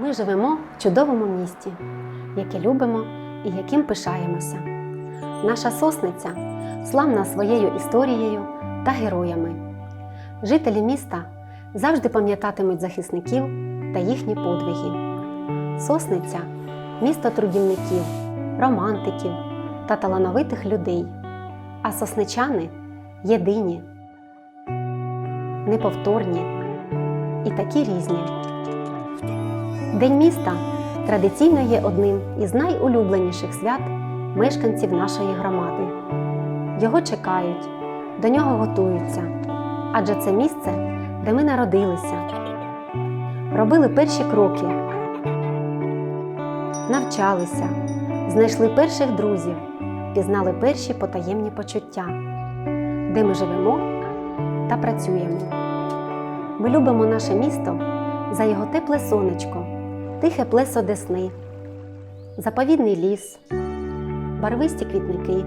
Ми живемо в чудовому місті, яке любимо і яким пишаємося. Наша сосниця славна своєю історією та героями. Жителі міста завжди пам'ятатимуть захисників та їхні подвиги. Сосниця місто трудівників, романтиків та талановитих людей. А сосничани єдині, неповторні і такі різні. День міста традиційно є одним із найулюбленіших свят мешканців нашої громади. Його чекають, до нього готуються, адже це місце, де ми народилися, робили перші кроки, навчалися, знайшли перших друзів, пізнали перші потаємні почуття, де ми живемо та працюємо. Ми любимо наше місто за його тепле сонечко, тихе плесо десни, заповідний ліс, барвисті квітники,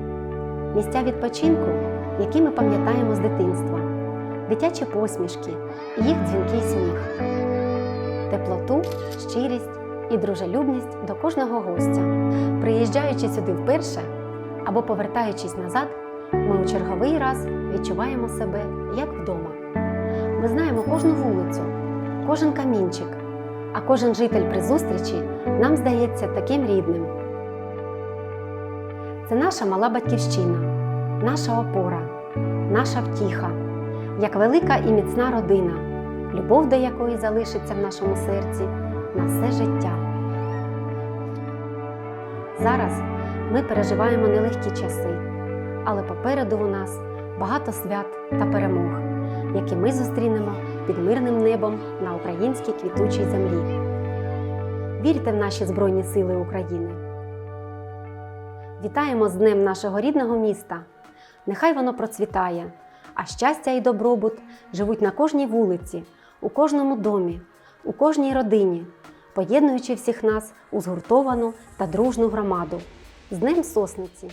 місця відпочинку, які ми пам'ятаємо з дитинства, дитячі посмішки і їх дзвінкий сміх, теплоту, щирість і дружелюбність до кожного гостя. Приїжджаючи сюди вперше або повертаючись назад, ми у черговий раз відчуваємо себе як вдома. Ми знаємо кожну вулицю, кожен камінчик, а кожен житель при зустрічі нам здається таким рідним. Це наша мала батьківщина, наша опора, наша втіха, як велика і міцна родина, любов до якої залишиться в нашому серці на все життя. Зараз ми переживаємо нелегкі часи, але попереду у нас багато свят та перемог, які ми зустрінемо під мирним небом на українській квітучій землі. Вірте в наші Збройні Сили України! Вітаємо з Днем нашого рідного міста! Нехай воно процвітає, а щастя і добробут живуть на кожній вулиці, у кожному домі, у кожній родині, поєднуючи всіх нас у згуртовану та дружну громаду. З Днем Сосниці!